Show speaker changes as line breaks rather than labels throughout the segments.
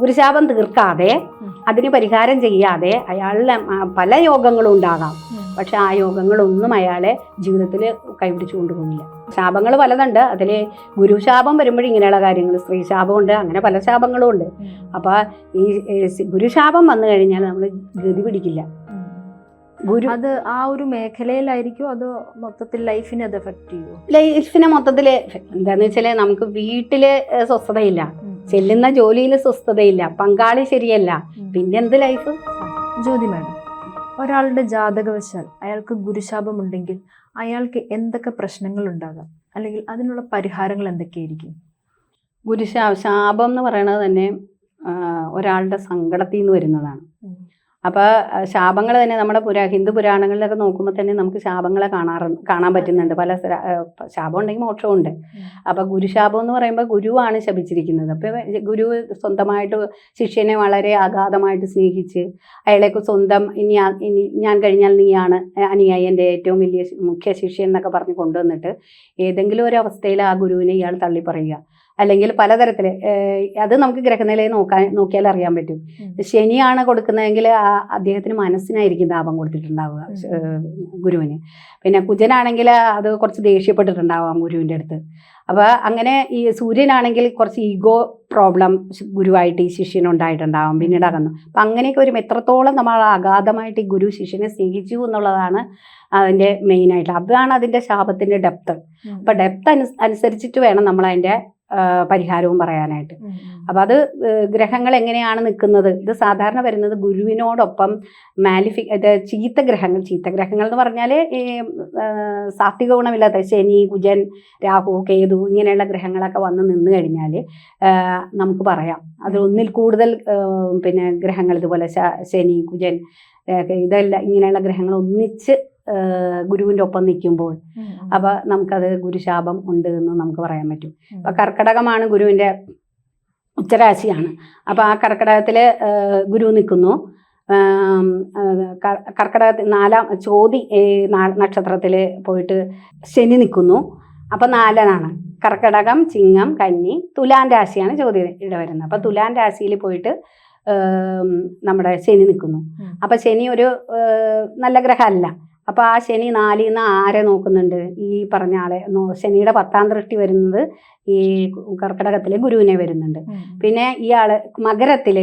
ഗുരുശാപം തീർക്കാതെ അതിന് പരിഹാരം ചെയ്യാതെ അയാളിലെ പല യോഗങ്ങളും ഉണ്ടാകാം. പക്ഷെ ആ യോഗങ്ങളൊന്നും അയാളെ ജീവിതത്തിൽ കൈപിടിച്ചു കൊണ്ടുപോകില്ല ശാപങ്ങൾ പലതുണ്ട്. അതിൽ ഗുരുശാപം വരുമ്പോഴും ഇങ്ങനെയുള്ള കാര്യങ്ങൾ സ്ത്രീ ശാപമുണ്ട് അങ്ങനെ പല ശാപങ്ങളും ഉണ്ട്. അപ്പോൾ ഈ ഗുരുശാപം വന്നു കഴിഞ്ഞാൽ നമ്മൾ ഗതി പിടിക്കില്ല. ഗുരു
അത് ആ ഒരു മേഖലയിലായിരിക്കും? അതോ മൊത്തത്തിൽ ലൈഫിനെ അത് എഫക്റ്റ് ചെയ്യുമോ
ലൈഫിനെ മൊത്തത്തിൽ എന്താന്ന് വെച്ചാൽ നമുക്ക് വീട്ടിൽ സ്വസ്ഥതയില്ല. ചെല്ലുന്ന ജോലിയിൽ സ്വസ്ഥതയില്ല പങ്കാളി ശരിയല്ല. പിന്നെ എന്ത് ലൈഫ്
ജ്യോതി മാഡം ഒരാളുടെ ജാതകവശാൽ അയാൾക്ക് ഗുരുശാപമുണ്ടെങ്കിൽ അയാൾക്ക് എന്തൊക്കെ പ്രശ്നങ്ങൾ ഉണ്ടാകാം? അല്ലെങ്കിൽ അതിനുള്ള പരിഹാരങ്ങൾ എന്തൊക്കെയായിരിക്കും?
ഗുരുശാ ശാപം എന്ന് പറയുന്നത് തന്നെ ഒരാളുടെ സങ്കടത്തിൽ നിന്ന് വരുന്നതാണ് അപ്പോൾ ശാപങ്ങൾ തന്നെ നമ്മുടെ പുരാ ഹിന്ദു പുരാണങ്ങളിലൊക്കെ നോക്കുമ്പോൾ തന്നെ നമുക്ക് ശാപങ്ങളെ കാണാറ് കാണാൻ പറ്റുന്നുണ്ട്. പല ശാപം ഉണ്ടെങ്കിൽ മോക്ഷമുണ്ട് അപ്പോൾ ഗുരുശാപം എന്ന് പറയുമ്പോൾ ഗുരുവാണ് ശപിച്ചിരിക്കുന്നത്. അപ്പോൾ ഗുരു സ്വന്തമായിട്ട് ശിഷ്യനെ വളരെ അഗാധമായിട്ട് സ്നേഹിച്ച് അയാളേക്ക് സ്വന്തം ഇനി ഇനി ഞാൻ കഴിഞ്ഞാൽ നീയാണ് അനുയായി എന്റെ ഏറ്റവും വലിയ മുഖ്യ ശിഷ്യൻ എന്നൊക്കെ പറഞ്ഞ് കൊണ്ടുവന്നിട്ട് ഏതെങ്കിലും ഒരു അവസ്ഥയിൽ ആ ഗുരുവിനെ ഇയാൾ തള്ളി പറയുക അല്ലെങ്കിൽ പലതരത്തിൽ അത് നമുക്ക് ഗ്രഹനിലയെ നോക്കാൻ നോക്കിയാൽ അറിയാൻ പറ്റും. ശനിയാണ് കൊടുക്കുന്നതെങ്കിൽ ആ അദ്ദേഹത്തിന് മനസ്സിനായിരിക്കും താപം കൊടുത്തിട്ടുണ്ടാവുക ഗുരുവിന്. പിന്നെ കുജനാണെങ്കിൽ അത് കുറച്ച് ദേഷ്യപ്പെട്ടിട്ടുണ്ടാവാം ഗുരുവിന്റെ അടുത്ത്. അപ്പോൾ അങ്ങനെ ഈ സൂര്യനാണെങ്കിൽ കുറച്ച് ഈഗോ പ്രോബ്ലം ഗുരുവായിട്ട് ഈ ശിഷ്യനുണ്ടായിട്ടുണ്ടാവാം പിന്നീട് അകന്നു. അപ്പം അങ്ങനെയൊക്കെ ഒരു എത്രത്തോളം നമ്മൾ അഗാധമായിട്ട് ഈ ഗുരു ശിഷ്യനെ സ്നേഹിച്ചു എന്നുള്ളതാണ് അതിന്റെ മെയിനായിട്ട് അതാണ് അതിന്റെ ശാപത്തിന്റെ ഡെപ്ത്. അപ്പം ഡെപ്ത് അനുസരിച്ചിട്ട് വേണം നമ്മൾ അതിന്റെ പരിഹാരവും പറയാനായിട്ട്. അപ്പം അത് ഗ്രഹങ്ങൾ എങ്ങനെയാണ് നിൽക്കുന്നത്? ഇത് സാധാരണ വരുന്നത് ഗുരുവിനോടൊപ്പം മാലിഫി ഇത് ചീത്ത ഗ്രഹങ്ങൾ ചീത്ത ഗ്രഹങ്ങൾ എന്ന് പറഞ്ഞാൽ ഈ സാത്വിക ഗുണമില്ലാത്ത ശനി കുജൻ രാഹു കേതു ഇങ്ങനെയുള്ള ഗ്രഹങ്ങളൊക്കെ വന്ന് നിന്ന് കഴിഞ്ഞാൽ നമുക്ക് പറയാം. അതിൽ ഒന്നിൽ കൂടുതൽ പിന്നെ ഗ്രഹങ്ങൾ ഇതുപോലെ ശനി കുജൻ ഇതെല്ലാം ഇങ്ങനെയുള്ള ഗ്രഹങ്ങൾ ഒന്നിച്ച് ഗുരുവിന്റെ ഒപ്പം നിൽക്കുമ്പോൾ. അപ്പോൾ നമുക്കത് ഗുരുശാപം ഉണ്ട് എന്ന് നമുക്ക് പറയാൻ പറ്റും. അപ്പോൾ കർക്കടകമാണ് ഗുരുവിന്റെ ഉച്ചരാശിയാണ്. അപ്പോൾ ആ കർക്കടകത്തിൽ ഗുരു നിൽക്കുന്നു. കർക്കടക കർക്കടകത്തിൽ നാലാം ചോതി നക്ഷത്രത്തിൽ പോയിട്ട് ശനി നിൽക്കുന്നു. അപ്പോൾ നാലനാണ്. കർക്കടകം ചിങ്ങം കന്നി തുലാൻ രാശിയാണ് ഇവിടെ വരുന്നത്. അപ്പോൾ തുലാൻ രാശിയിൽ പോയിട്ട് നമ്മുടെ ശനി നിൽക്കുന്നു. അപ്പം ശനി ഒരു നല്ല ഗ്രഹമല്ല. അപ്പോൾ ആ ശനി നാലിൽ നിന്ന് ആരെ നോക്കുന്നുണ്ട്? ഈ പറഞ്ഞ ആളെ. ശനിയുടെ പത്താം ദൃഷ്ടി വരുന്നത് ഈ കർക്കിടകത്തിലെ ഗുരുവിനെ വരുന്നുണ്ട്. പിന്നെ ഇയാൾ മകരത്തിൽ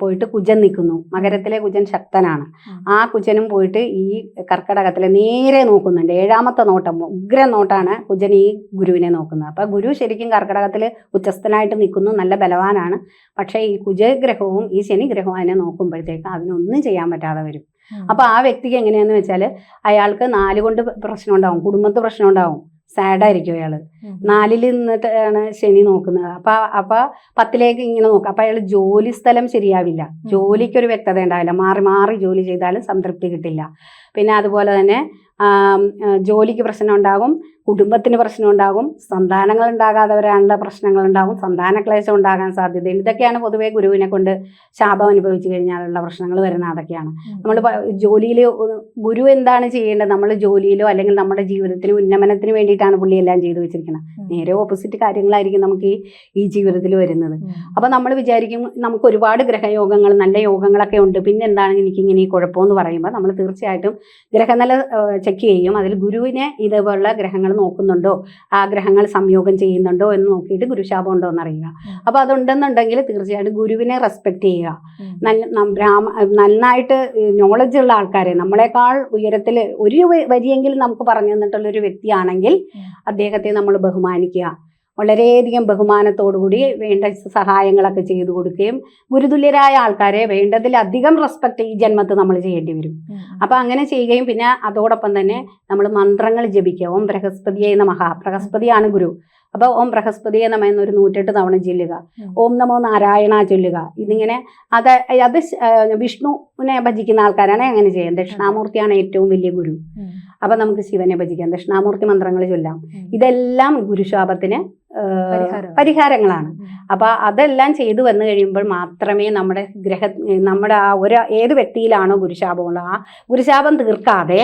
പോയിട്ട് കുജൻ നിൽക്കുന്നു. മകരത്തിലെ കുജൻ ശക്തനാണ്. ആ കുജനും പോയിട്ട് ഈ കർക്കിടകത്തിലെ നേരെ നോക്കുന്നുണ്ട്. ഏഴാമത്തെ നോട്ടം ഉഗ്ര നോട്ടാണ് കുജൻ ഈ ഗുരുവിനെ നോക്കുന്നത്. അപ്പോൾ ഗുരു ശരിക്കും കർക്കിടകത്തിൽ ഉച്ചസ്ഥനായിട്ട് നിൽക്കുന്നു നല്ല ബലവാനാണ്. പക്ഷേ ഈ കുജഗ്രഹവും ഈ ശനി ഗ്രഹവും അതിനെ നോക്കുമ്പോഴത്തേക്ക് അതിനൊന്നും ചെയ്യാൻ പറ്റാതെ വരും. അപ്പോൾ ആ വ്യക്തിക്ക് എങ്ങനെയാന്ന് വെച്ചാൽ അയാൾക്ക് നാല് കൊണ്ട് പ്രശ്നം ഉണ്ടാവും കുടുംബത്ത് പ്രശ്നം ഉണ്ടാവും സാഡായിരിക്കും അയാൾ നാലിൽ നിന്നിട്ടാണ് ശനി നോക്കുന്നത്. അപ്പൊ അപ്പൊ പത്തിലേക്ക് ഇങ്ങനെ നോക്കുക അപ്പോൾ അയാൾ ജോലി സ്ഥലം ശരിയാവില്ല. ജോലിക്കൊരു വ്യക്തത ഉണ്ടാവില്ല. മാറി മാറി ജോലി ചെയ്താലും സംതൃപ്തി കിട്ടില്ല. പിന്നെ അതുപോലെ തന്നെ ജോലിക്ക് പ്രശ്നം ഉണ്ടാകും കുടുംബത്തിന് പ്രശ്നം ഉണ്ടാകും സന്താനങ്ങൾ ഉണ്ടാകാതെ വരാനുള്ള പ്രശ്നങ്ങൾ ഉണ്ടാകും സന്താന ക്ലേശം ഉണ്ടാകാൻ സാധ്യതയുണ്ട്. ഇതൊക്കെയാണ് പൊതുവേ ഗുരുവിനെ കൊണ്ട് ശാപം അനുഭവിച്ചു കഴിഞ്ഞാലുള്ള പ്രശ്നങ്ങൾ വരുന്ന അതൊക്കെയാണ്. നമ്മൾ ജോലിയിൽ ഗുരു എന്താണ് ചെയ്യേണ്ടത്? നമ്മൾ ജോലിയിലോ അല്ലെങ്കിൽ നമ്മുടെ ജീവിതത്തിന് ഉന്നമനത്തിന് വേണ്ടിയിട്ടാണ് പുള്ളി എല്ലാം ചെയ്തു വെച്ചിരിക്കുന്നത്. നേരെ ഓപ്പോസിറ്റ് കാര്യങ്ങളായിരിക്കും നമുക്ക് ഈ ഈ ജീവിതത്തിൽ വരുന്നത്. അപ്പോൾ നമ്മൾ വിചാരിക്കും നമുക്ക് ഒരുപാട് ഗ്രഹയോഗങ്ങൾ നല്ല യോഗങ്ങളൊക്കെ ഉണ്ട്. പിന്നെ എന്താണ് എനിക്കിങ്ങനെ ഈ കുഴപ്പമെന്ന് പറയുമ്പോൾ നമ്മൾ തീർച്ചയായിട്ടും ഗ്രഹനില ചെക്ക് ചെയ്യും അതിൽ ഗുരുവിനെ ഇതേപോലുള്ള ഗ്രഹങ്ങൾ നോക്കുന്നുണ്ടോ? ആ ഗ്രഹങ്ങൾ സംയോഗം ചെയ്യുന്നുണ്ടോ എന്ന് നോക്കിയിട്ട് ഗുരുശാപം ഉണ്ടോ എന്നറിയുക. അപ്പോൾ അതുണ്ടെന്നുണ്ടെങ്കിൽ തീർച്ചയായിട്ടും ഗുരുവിനെ റെസ്പെക്റ്റ് ചെയ്യുക. നല്ല ബ്രാഹ്മ നന്നായിട്ട് നോളജ് ഉള്ള ആൾക്കാരെ നമ്മളെക്കാൾ ഉയരത്തിൽ ഒരു വരിയെങ്കിലും നമുക്ക് പറഞ്ഞു തന്നിട്ടുള്ള ഒരു വ്യക്തിയാണെങ്കിൽ അദ്ദേഹത്തെ നമ്മൾ ബഹുമാനിക്കുക. വളരെയധികം ബഹുമാനത്തോടുകൂടി വേണ്ട സഹായങ്ങളൊക്കെ ചെയ്തു കൊടുക്കുകയും ഗുരുതുല്യരായ ആൾക്കാരെ വേണ്ടതിലധികം റെസ്പെക്ട് ഈ ജന്മത്ത് നമ്മൾ ചെയ്യേണ്ടി വരും. അപ്പം അങ്ങനെ ചെയ്യുകയും പിന്നെ അതോടൊപ്പം തന്നെ നമ്മൾ മന്ത്രങ്ങൾ ജപിക്കുക. ഓം ബൃഹസ്പതിയെ മഹാ ബൃഹസ്പതിയാണ് ഗുരു. അപ്പോൾ ഓം ബൃഹസ്പതിയെ നമ എന്നൊരു നൂറ്റെട്ട് തവണ ചൊല്ലുക. ഓം നമോ നാരായണ ചൊല്ലുക. ഇതിങ്ങനെ അത് അത് വിഷ്ണുവിനെ ഭജിക്കുന്ന ആൾക്കാരാണ് അങ്ങനെ ചെയ്യുന്നത്. ദക്ഷിണാമൂർത്തിയാണ് ഏറ്റവും വലിയ ഗുരു. അപ്പം നമുക്ക് ശിവനെ ഭജിക്കാം. ദക്ഷിണാമൂർത്തി മന്ത്രങ്ങൾ ചൊല്ലാം. ഇതെല്ലാം ഗുരുശാപത്തിന്. പരിഹാരങ്ങളാണ്. അപ്പൊ അതെല്ലാം ചെയ്തു വന്നു കഴിയുമ്പോൾ മാത്രമേ നമ്മുടെ ഗ്രഹ നമ്മുടെ ആ ഒരു ഏത് വ്യക്തിയിലാണോ ഗുരുശാപമുള്ളത് ആ ഗുരുശാപം തീർക്കാതെ.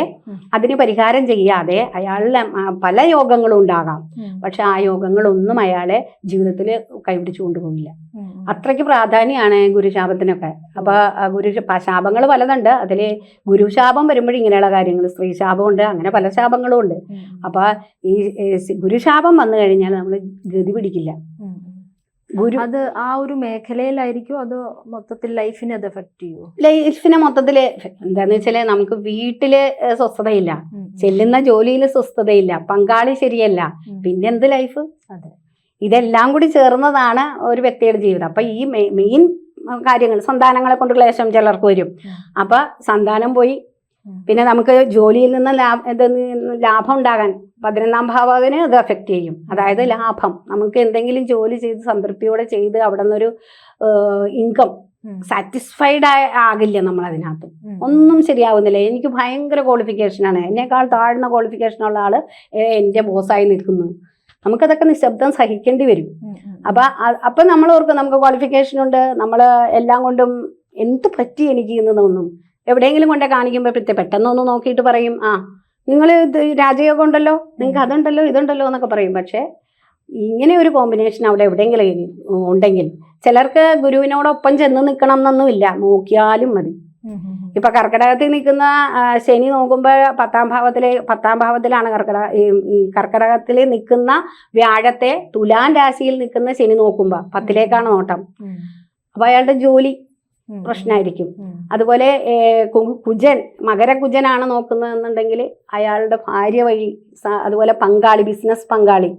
അതിന് പരിഹാരം ചെയ്യാതെ അയാളിലെ പല യോഗങ്ങളും ഉണ്ടാകാം. പക്ഷെ ആ യോഗങ്ങളൊന്നും അയാളെ ജീവിതത്തിൽ കൈപിടിച്ചു കൊണ്ടുപോകില്ല. അത്രയ്ക്ക് പ്രാധാന്യമാണ് ഗുരുശാപത്തിനൊക്കെ അപ്പൊ ഗുരു ശാപങ്ങൾ പലതുണ്ട് അതിൽ ഗുരുശാപം വരുമ്പോഴും ഇങ്ങനെയുള്ള കാര്യങ്ങൾ സ്ത്രീ ശാപമുണ്ട് അങ്ങനെ പല ശാപങ്ങളും ഉണ്ട്. അപ്പൊ ഈ ഗുരുശാപം വന്നു കഴിഞ്ഞാൽ നമ്മൾ ഗതി പിടിക്കില്ല. ഗുരു
അത് ആ ഒരു മേഖലയിലായിരിക്കും? അതോ മൊത്തത്തിൽ ലൈഫിനെ അത് എഫക്ട് ചെയ്യുമോ
ലൈഫിനെ മൊത്തത്തിൽ എന്താന്ന് വെച്ചാൽ നമുക്ക് വീട്ടിൽ സ്വസ്ഥതയില്ല. ചെല്ലുന്ന ജോലിയിൽ സ്വസ്ഥതയില്ല. പങ്കാളി ശരിയല്ല. പിന്നെ എന്ത് ലൈഫ്?
അതെ.
ഇതെല്ലാം കൂടി ചേർന്നതാണ് ഒരു വ്യക്തിയുടെ ജീവിതം. അപ്പൊ ഈ മെയിൻ കാര്യങ്ങൾ സന്താനങ്ങളെ കൊണ്ട് ക്ലേശം ചിലർക്ക് വരും. അപ്പൊ സന്താനം പോയി. പിന്നെ നമുക്ക് ജോലിയിൽ നിന്ന് ലാഭ ഇത് ലാഭം ഉണ്ടാകാൻ പതിനൊന്നാം ഭാവത്തിന് അത് എഫക്റ്റ് ചെയ്യും. അതായത് ലാഭം. നമുക്ക് എന്തെങ്കിലും ജോലി ചെയ്ത് സംതൃപ്തിയോടെ ചെയ്ത് അവിടെ നിന്നൊരു ഇൻകം
സാറ്റിസ്ഫൈഡ്
സാറ്റിസ്ഫൈഡ് ആകില്ല നമ്മൾ അതിനകത്ത് ഒന്നും ശരിയാവുന്നില്ല. എനിക്ക് ഭയങ്കര ക്വാളിഫിക്കേഷനാണ് എന്നേക്കാൾ താഴ്ന്ന ക്വാളിഫിക്കേഷൻ ഉള്ള ആൾ എന്റെ എന്റെ ബോസായി നിൽക്കുന്നു. നമുക്കതൊക്കെ നിശബ്ദം സഹിക്കേണ്ടി വരും. അപ്പൊ അപ്പൊ നമ്മൾ ഓർക്കും നമുക്ക് ക്വാളിഫിക്കേഷൻ ഉണ്ട്. നമ്മൾ എല്ലാം കൊണ്ടും എന്ത് പറ്റി എനിക്ക് എന്ന് തോന്നും. എവിടെയെങ്കിലും കൊണ്ടേ കാണിക്കുമ്പോൾ പെട്ടെന്ന് ഒന്ന് നോക്കിയിട്ട് പറയും ആ നിങ്ങൾ ഇത് രാജയോഗം ഉണ്ടല്ലോ നിങ്ങൾക്ക് അതുണ്ടല്ലോ ഇതുണ്ടല്ലോ എന്നൊക്കെ പറയും പക്ഷേ ഇങ്ങനെ ഒരു കോമ്പിനേഷൻ അവിടെ എവിടെയെങ്കിലും ഉണ്ടെങ്കിൽ ചിലർക്ക് ഗുരുവിനോടൊപ്പം ചെന്ന് നിൽക്കണം എന്നൊന്നുമില്ല നോക്കിയാലും മതി. ഇപ്പൊ കർക്കിടകത്തിൽ നിൽക്കുന്ന ശനി നോക്കുമ്പോൾ പത്താം ഭാവത്തിലെ പത്താം ഭാവത്തിലാണ് കർക്കിടക ഈ കർക്കിടകത്തിൽ നിൽക്കുന്ന വ്യാഴത്തെ തുലാൻ രാശിയിൽ നിൽക്കുന്ന ശനി നോക്കുമ്പോൾ പത്തിലേക്കാണ് നോട്ടം. അപ്പൊ അയാളുടെ ജോലി. പ്രശ്നമായിരിക്കും. അതുപോലെ കുജൻ മകര കുജൻ മകരകുജനാണ് നോക്കുന്നതെന്നുണ്ടെങ്കിൽ അയാളുടെ ഭാര്യ വഴി അതുപോലെ പങ്കാളി ബിസിനസ് പങ്കാളി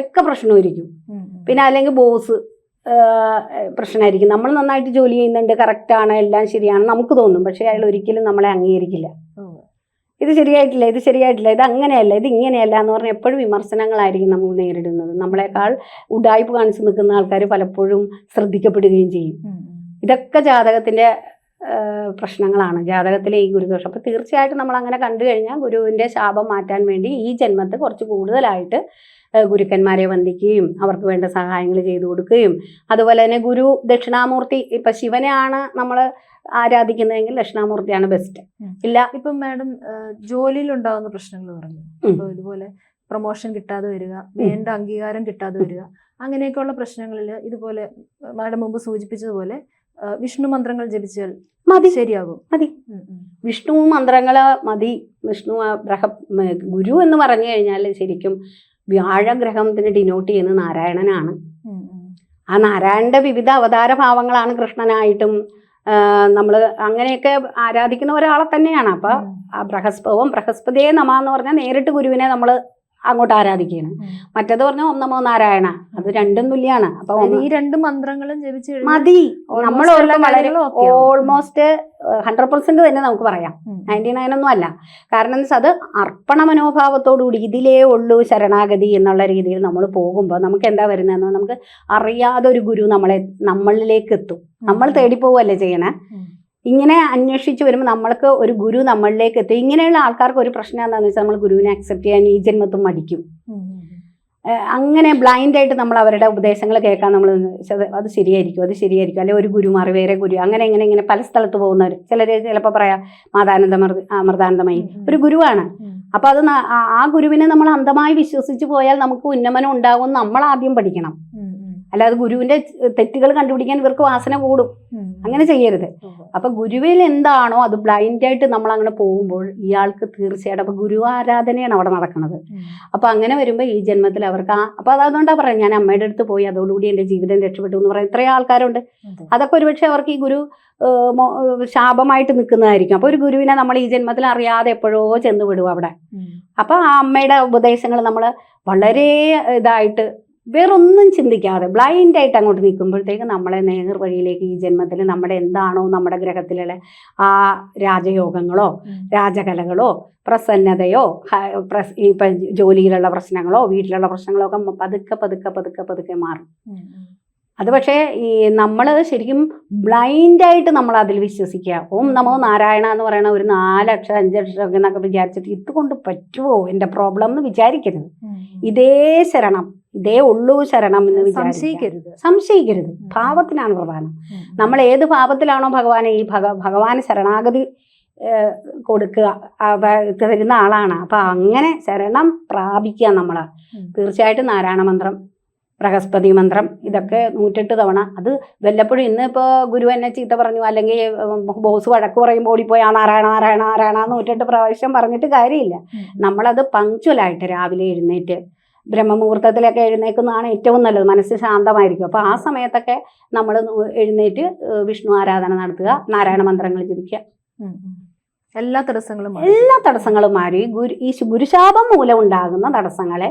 ഒക്കെ പ്രശ്നമായിരിക്കും. പിന്നെ അല്ലെങ്കിൽ ബോസ് പ്രശ്നമായിരിക്കും നമ്മൾ നന്നായിട്ട് ജോലി ചെയ്യുന്നുണ്ട് കറക്റ്റാണ് എല്ലാം ശരിയാണ് നമുക്ക് തോന്നും. പക്ഷേ അയാൾ ഒരിക്കലും നമ്മളെ അംഗീകരിക്കില്ല. ഇത് ശരിയായിട്ടില്ല ഇത് ശരിയായിട്ടില്ല ഇത് അങ്ങനെയല്ല ഇത് ഇങ്ങനെയല്ല എന്ന് പറഞ്ഞാൽ എപ്പോഴും വിമർശനങ്ങളായിരിക്കും നമ്മൾ നേരിടുന്നത്. നമ്മളെക്കാൾ ഉഡായ്പ് കാണിച്ചു നിൽക്കുന്ന ആൾക്കാർ പലപ്പോഴും ശ്രദ്ധിക്കപ്പെടുകയും ചെയ്യും. ഇതൊക്കെ ജാതകത്തിന്റെ പ്രശ്നങ്ങളാണ്. ജാതകത്തിലെ ഈ ഗുരുദോഷം. അപ്പോൾ തീർച്ചയായിട്ടും നമ്മൾ അങ്ങനെ കണ്ടു കഴിഞ്ഞാൽ ഗുരുവിന്റെ ശാപം മാറ്റാൻ വേണ്ടി ഈ ജന്മത്ത് കുറച്ച് കൂടുതലായിട്ട് ഗുരുക്കന്മാരെ വന്ദിക്കുകയും അവർക്ക് വേണ്ട സഹായങ്ങൾ ചെയ്തു കൊടുക്കുകയും. അതുപോലെ തന്നെ ഗുരു ദക്ഷിണാമൂർത്തി ഇപ്പം ശിവനെയാണ് നമ്മൾ ആരാധിക്കുന്നതെങ്കിൽ ദക്ഷിണാമൂർത്തിയാണ് ബെസ്റ്റ്. ഇല്ല.
ഇപ്പം മാഡം ജോലിയിൽ ഉണ്ടാകുന്ന പ്രശ്നങ്ങൾ പറഞ്ഞു. അപ്പോൾ ഇതുപോലെ പ്രൊമോഷൻ കിട്ടാതെ വരിക വേണ്ട അംഗീകാരം കിട്ടാതെ വരിക അങ്ങനെയൊക്കെയുള്ള പ്രശ്നങ്ങളിൽ ഇതുപോലെ മാഡം മുമ്പ് സൂചിപ്പിച്ചതുപോലെ വിഷ്ണു മന്ത്രങ്ങൾ ജപിച്ചാൽ
മതി.
ശരിയാകും.
മതി. വിഷ്ണു മന്ത്രങ്ങൾ മതി. വിഷ്ണു ഗ്രഹ ഗുരു എന്ന് പറഞ്ഞു കഴിഞ്ഞാൽ ശരിക്കും വ്യാഴഗ്രഹത്തിന് ഡിനോട്ട് ചെയ്യുന്നത് നാരായണനാണ്. ആ നാരായണന്റെ വിവിധ അവതാര ഭാവങ്ങളാണ് കൃഷ്ണനായിട്ടും നമ്മൾ അങ്ങനെയൊക്കെ ആരാധിക്കുന്ന ഒരാളെ തന്നെയാണ്. അപ്പൊ ആ ബൃഹസ്പവും ബൃഹസ്പതിയെ നമ എന്ന് പറഞ്ഞാൽ നേരിട്ട് ഗുരുവിനെ നമ്മൾ അങ്ങോട്ട് ആരാധിക്കുകയാണ്. മറ്റേത് പറഞ്ഞാൽ ഒന്നമോ നാരായണ. അത് രണ്ടും തുല്യാണ്. അപ്പൊ
ഈ രണ്ട് മന്ത്രങ്ങളും ജപിച്ചു
മതി. നമ്മൾ വളരെ. ഓൾമോസ്റ്റ് ഹൺഡ്രഡ് പെർസെന്റ് തന്നെ നമുക്ക് പറയാം. നയന്റി നയൻ ഒന്നും അല്ല. കാരണം വെച്ചാൽ അത് അർപ്പണ മനോഭാവത്തോടുകൂടി ഇതിലേ ഉള്ളൂ ശരണാഗതി എന്നുള്ള രീതിയിൽ നമ്മൾ പോകുമ്പോൾ നമുക്ക് എന്താ വരുന്നതെന്ന് നമുക്ക് അറിയാതെ ഒരു ഗുരു നമ്മളെ നമ്മളിലേക്ക് എത്തും. നമ്മൾ തേടി പോവല്ലേ ചെയ്യണേ. ഇങ്ങനെ അന്വേഷിച്ച് വരുമ്പോൾ നമ്മൾക്ക് ഒരു ഗുരു നമ്മളിലേക്ക് എത്തും. ഇങ്ങനെയുള്ള ആൾക്കാർക്ക് ഒരു പ്രശ്നം എന്താണെന്ന് വെച്ചാൽ നമ്മൾ ഗുരുവിനെ അക്സെപ്റ്റ് ചെയ്യാൻ ഈ ജന്മത്തും മടിക്കും.
അങ്ങനെ ബ്ലൈൻഡ്
ആയിട്ട് അങ്ങനെ ബ്ലൈൻഡായിട്ട് നമ്മൾ അവരുടെ ഉപദേശങ്ങൾ കേൾക്കാൻ നമ്മൾ അത് ശരിയായിരിക്കും അത് ശരിയായിരിക്കും. അല്ലെങ്കിൽ ഒരു ഗുരു മാറി വേറെ ഗുരു അങ്ങനെ ഇങ്ങനെ ഇങ്ങനെ പല സ്ഥലത്ത് പോകുന്നവർ ചിലർ ചിലപ്പോൾ പറയാം മാതാനന്ദ അമൃതാനന്ദമായി. ഒരു ഗുരുവാണ്. അപ്പോൾ അത് ആ- ഗുരുവിനെ നമ്മൾ അന്ധമായി വിശ്വസിച്ച് പോയാൽ നമുക്ക് ഉന്നമനം ഉണ്ടാവും നമ്മൾ ആദ്യം പഠിക്കണം. അല്ലാതെ ഗുരുവിന്റെ തെറ്റുകൾ കണ്ടുപിടിക്കാൻ ഇവർക്ക് വാസന കൂടും അങ്ങനെ ചെയ്യരുത്. അപ്പൊ ഗുരുവിൽ എന്താണോ അത് ബ്ലൈൻഡ് ആയിട്ട് നമ്മൾ അങ്ങനെ പോകുമ്പോൾ ഇയാൾക്ക് തീർച്ചയായിട്ടും അപ്പൊ ഗുരു ആരാധനയാണ് അവിടെ നടക്കുന്നത്. അപ്പൊ അങ്ങനെ വരുമ്പോൾ ഈ ജന്മത്തിൽ അവർക്ക് ആ അപ്പൊ അതുകൊണ്ടാ പറയാം ഞാൻ അമ്മയുടെ അടുത്ത് പോയി അതോടുകൂടി എന്റെ ജീവിതം രക്ഷപ്പെട്ടു എന്ന് പറയാം ഇത്രയും ആൾക്കാരുണ്ട്
അതെ.
അതൊക്കെ ഒരുപക്ഷെ അവർക്ക് ഈ ഗുരു ശാപമായിട്ട് നിൽക്കുന്നതായിരിക്കും അപ്പൊ ഒരു ഗുരുവിനെ നമ്മൾ ഈ ജന്മത്തിൽ അറിയാതെ എപ്പോഴോ ചെന്ന് വിടും അവിടെ
അപ്പോൾ
അപ്പൊ ആ അമ്മയുടെ ഉപദേശങ്ങൾ നമ്മൾ വളരെ ഇതായിട്ട് വേറൊന്നും ചിന്തിക്കാതെ ബ്ലൈൻഡ് ആയിട്ട് അങ്ങോട്ട് നിൽക്കുമ്പോഴത്തേക്ക് നമ്മളെ നേർ വഴിയിലേക്ക് ഈ ജന്മത്തിൽ നമ്മുടെ എന്താണോ നമ്മുടെ ഗ്രഹത്തിലുള്ള ആ രാജയോഗങ്ങളോ രാജകലകളോ പ്രസന്നതയോ ഇപ്പം ജോലിയിലുള്ള പ്രശ്നങ്ങളോ വീട്ടിലുള്ള പ്രശ്നങ്ങളോ ഒക്കെ പതുക്കെ പതുക്കെ പതുക്കെ പതുക്കെ മാറും. അത് പക്ഷേ ഈ നമ്മൾ ശരിക്കും ബ്ലൈൻഡായിട്ട് നമ്മൾ അതിൽ വിശ്വസിക്കുക. ഓം നമോ നാരായണ എന്ന് പറയുന്ന ഒരു നാലക്ഷരം അഞ്ചക്ഷരം എന്നൊക്കെ വിചാരിച്ചിട്ട് ഇതുകൊണ്ട് പറ്റുമോ എന്റെ പ്രോബ്ലം എന്ന് വിചാരിക്കരുത്. ഇതേ ശരണം. ഇതേ ഉള്ളൂ ശരണം എന്ന് വിചാരിക്കരുത്
സംശയിക്കരുത്.
ഭാവത്തിനാണ് പ്രധാനം. നമ്മൾ ഏത് ഭാവത്തിലാണോ ഭഗവാനെ ഈ ഭഗ ഭഗവാന് ശരണാഗതി കൊടുക്കുക തരുന്ന ആളാണ്. അപ്പൊ അങ്ങനെ ശരണം പ്രാപിക്കുക നമ്മൾ. തീർച്ചയായിട്ടും നാരായണ മന്ത്രം ബൃഹസ്പതി മന്ത്രം ഇതൊക്കെ നൂറ്റെട്ട് തവണ. അത് വല്ലപ്പോഴും ഇന്ന് ഇപ്പോൾ ഗുരു എന്നെ ചീത്ത പറഞ്ഞു അല്ലെങ്കിൽ ബോസ് വഴക്ക് പറയുമ്പോൾ ഓടിപ്പോയി ആ നാരായണ നാരായണ നാരായണ നൂറ്റെട്ട് പ്രാവശ്യം പറഞ്ഞിട്ട് കാര്യമില്ല. നമ്മളത് പങ്ക്ച്വലായിട്ട് രാവിലെ എഴുന്നേറ്റ് ബ്രഹ്മമുഹൂർത്തത്തിലൊക്കെ എഴുന്നേൽക്കുന്നതാണ് ഏറ്റവും നല്ലത്. മനസ്സ് ശാന്തമായിരിക്കും. അപ്പോൾ ആ സമയത്തൊക്കെ നമ്മൾ എഴുന്നേറ്റ് വിഷ്ണു ആരാധന നടത്തുക നാരായണ മന്ത്രങ്ങൾ ജപിക്കുക.
എല്ലാ തടസ്സങ്ങളും
എല്ലാ തടസ്സങ്ങളും മാറി. ഗുരു ഈ ഗുരുശാപം മൂലം ഉണ്ടാകുന്ന തടസ്സങ്ങളെ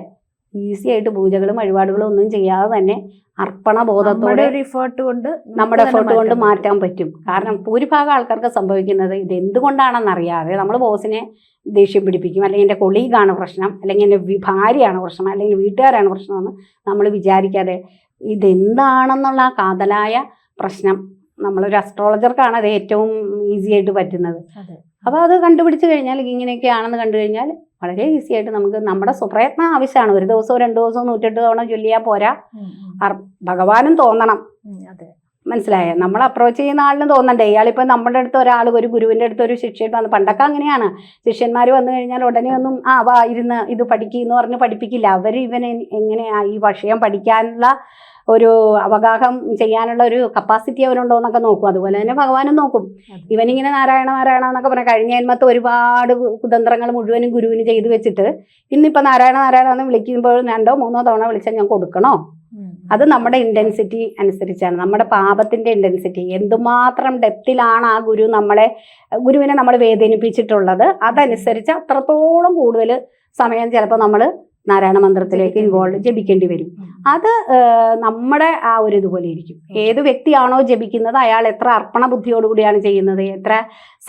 ഈസി ആയിട്ട് പൂജകളും വഴിപാടുകളും ഒന്നും ചെയ്യാതെ തന്നെ അർപ്പണ ബോധത്തോടെ
എഫേർട്ട് കൊണ്ട്
നമ്മുടെ എഫേർട്ട് കൊണ്ട്
മാറ്റാൻ
പറ്റും. കാരണം ഭൂരിഭാഗം ആൾക്കാർക്ക് സംഭവിക്കുന്നത് ഇത് എന്തുകൊണ്ടാണെന്ന് അറിയാതെ നമ്മൾ ബോസിനെ ദേഷ്യം പിടിപ്പിക്കും. അല്ലെങ്കിൽ എന്റെ കൊളീഗാണ് പ്രശ്നം. അല്ലെങ്കിൽ എന്റെ ഭാര്യയാണ് പ്രശ്നം. അല്ലെങ്കിൽ വീട്ടുകാരാണ് പ്രശ്നമെന്ന് നമ്മൾ വിചാരിക്കാതെ ഇതെന്താണെന്നുള്ള ആ കാതലായ പ്രശ്നം നമ്മളൊരു അസ്ട്രോളജർക്കാണ് അത് ഏറ്റവും ഈസി ആയിട്ട് പറ്റുന്നത്. അപ്പോൾ അത് കണ്ടുപിടിച്ച് കഴിഞ്ഞാൽ ഇങ്ങനെയൊക്കെയാണെന്ന് കണ്ടു കഴിഞ്ഞാൽ വളരെ ഈസി ആയിട്ട് നമുക്ക് നമ്മുടെ സ്വപ്രയത്നം ആവശ്യമാണ്. ഒരു ദിവസവും രണ്ടു ദിവസവും നൂറ്റെട്ട് തവണ ചൊല്ലിയാൽ പോരാ. ഭഗവാനും തോന്നണം. മനസ്സിലായോ? നമ്മൾ അപ്രോച്ച് ചെയ്യുന്ന ആളിനും തോന്നണ്ടേ? ഇയാളിപ്പോൾ നമ്മുടെ അടുത്ത് ഒരാൾ ഒരു ഗുരുവിന്റെ അടുത്ത് ഒരു ശിഷ്യയിട്ട് വന്ന് പണ്ടൊക്കെ അങ്ങനെയാണ്. ശിഷ്യന്മാർ വന്നു കഴിഞ്ഞാൽ ഉടനെ ഒന്നും ആ വാ ഇരുന്ന് ഇത് പഠിക്കുക എന്ന് പറഞ്ഞ് പഠിപ്പിക്കില്ല. അവർ ഇവനെ എങ്ങനെയാ ഈ വിഷയം പഠിക്കാനുള്ള ഒരു അവഗാഹം ചെയ്യാനുള്ള ഒരു കപ്പാസിറ്റി അവനുണ്ടോ എന്നൊക്കെ നോക്കും. അതുപോലെ തന്നെ ഭഗവാനും നോക്കും. ഇവനിങ്ങനെ നാരായണ നാരായണ എന്നൊക്കെ പറഞ്ഞാൽ കഴിഞ്ഞ ജന്മത്ത് ഒരുപാട് കുതന്ത്രങ്ങൾ മുഴുവനും ഗുരുവിന് ചെയ്തു വെച്ചിട്ട് ഇന്നിപ്പോൾ നാരായണ നാരായണ എന്ന് വിളിക്കുമ്പോൾ രണ്ടോ മൂന്നോ തവണ വിളിച്ചാൽ ഞാൻ കൊടുക്കണോ? അത് നമ്മുടെ ഇന്റൻസിറ്റി അനുസരിച്ചാണ്. നമ്മുടെ പാപത്തിന്റെ ഇന്റൻസിറ്റി എന്തുമാത്രം ഡെപ്തിലാണ് ആ ഗുരു നമ്മളെ ഗുരുവിനെ നമ്മൾ വേദനിപ്പിച്ചിട്ടുള്ളത്. അതനുസരിച്ച് അത്രത്തോളം കൂടുതൽ സമയം ചിലപ്പോൾ നമ്മൾ നാരായണ മന്ത്രത്തിലേക്ക് ഇൻവോൾവ് ജപിക്കേണ്ടി വരും. അത് നമ്മുടെ ആ ഒരു ഇതുപോലെ ഇരിക്കും. ഏത് വ്യക്തിയാണോ ജപിക്കുന്നത് അയാൾ എത്ര അർപ്പണ ബുദ്ധിയോടുകൂടിയാണ് ചെയ്യുന്നത് എത്ര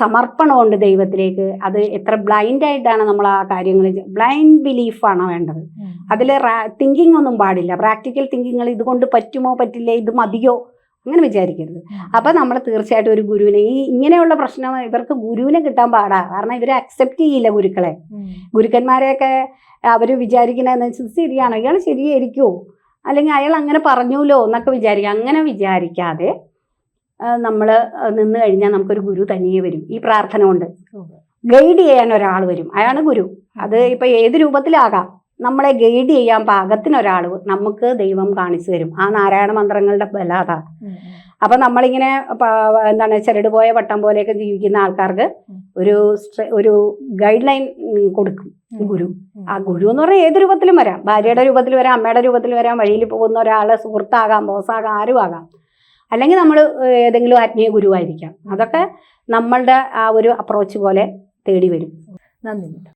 സമർപ്പണമുണ്ട് ദൈവത്തിലേക്ക് അത് എത്ര ബ്ലൈൻഡ് ആയിട്ടാണ് നമ്മൾ ആ കാര്യങ്ങൾ ബ്ലൈൻഡ് ബിലീഫാണ് വേണ്ടത്. അതിൽ തിങ്കിങ് ഒന്നും പാടില്ല. പ്രാക്ടിക്കൽ തിങ്കിങ്ങൾ ഇതുകൊണ്ട് പറ്റുമോ പറ്റില്ല ഇത് മതിയോ? അങ്ങനെ വിചാരിക്കരുത്. അപ്പം നമ്മൾ തീർച്ചയായിട്ടും ഒരു ഗുരുവിനെ ഈ ഇങ്ങനെയുള്ള പ്രശ്നം ഇവർക്ക് ഗുരുവിനെ കിട്ടാൻ പാടാ. കാരണം ഇവർ അക്സെപ്റ്റ് ചെയ്യില്ല ഗുരുക്കളെ. ഗുരുക്കന്മാരെയൊക്കെ അവർ വിചാരിക്കുന്നതെന്ന് വെച്ചാൽ ശരിയാണോ. ഇയാൾ ശരിയായിരിക്കുമോ അല്ലെങ്കിൽ അയാൾ അങ്ങനെ പറഞ്ഞൂലോ എന്നൊക്കെ വിചാരിക്കുക അങ്ങനെ വിചാരിക്കാതെ നമ്മൾ നിന്ന് കഴിഞ്ഞാൽ നമുക്കൊരു ഗുരു തനിയെ വരും. ഈ പ്രാർത്ഥന കൊണ്ട്. ഗൈഡ് ചെയ്യാൻ ഒരാൾ വരും. അയാളാണ് ഗുരു. അത് ഇപ്പം ഏത് രൂപത്തിലാകാം? നമ്മളെ ഗൈഡ് ചെയ്യാൻ പാകത്തിന് ഒരാൾ നമുക്ക് ദൈവം കാണിച്ചു തരും. ആ നാരായണ മന്ത്രങ്ങളുടെ ബല അതാ.
ഉം. ഉം.
അപ്പം നമ്മളിങ്ങനെ എന്താണ് ചരട് പോയ വട്ടം പോലെയൊക്കെ ജീവിക്കുന്ന ആൾക്കാർക്ക് ഒരു ഒരു ഗൈഡ് ലൈൻ കൊടുക്കും ഗുരു. ആ ഗുരു എന്ന് പറഞ്ഞാൽ ഏത് രൂപത്തിലും വരാം. ഭാര്യയുടെ രൂപത്തിൽ വരാം അമ്മയുടെ രൂപത്തിൽ വരാം വഴിയിൽ പോകുന്ന ഒരാൾ സുഹൃത്താകാം ബോസാകാം ആരും ആകാം അല്ലെങ്കിൽ നമ്മൾ ഏതെങ്കിലും ആത്മീയ ഗുരുവായിരിക്കാം. അതൊക്കെ നമ്മളുടെ ആ ഒരു അപ്രോച്ച് പോലെ തേടി വരും.
നന്ദി.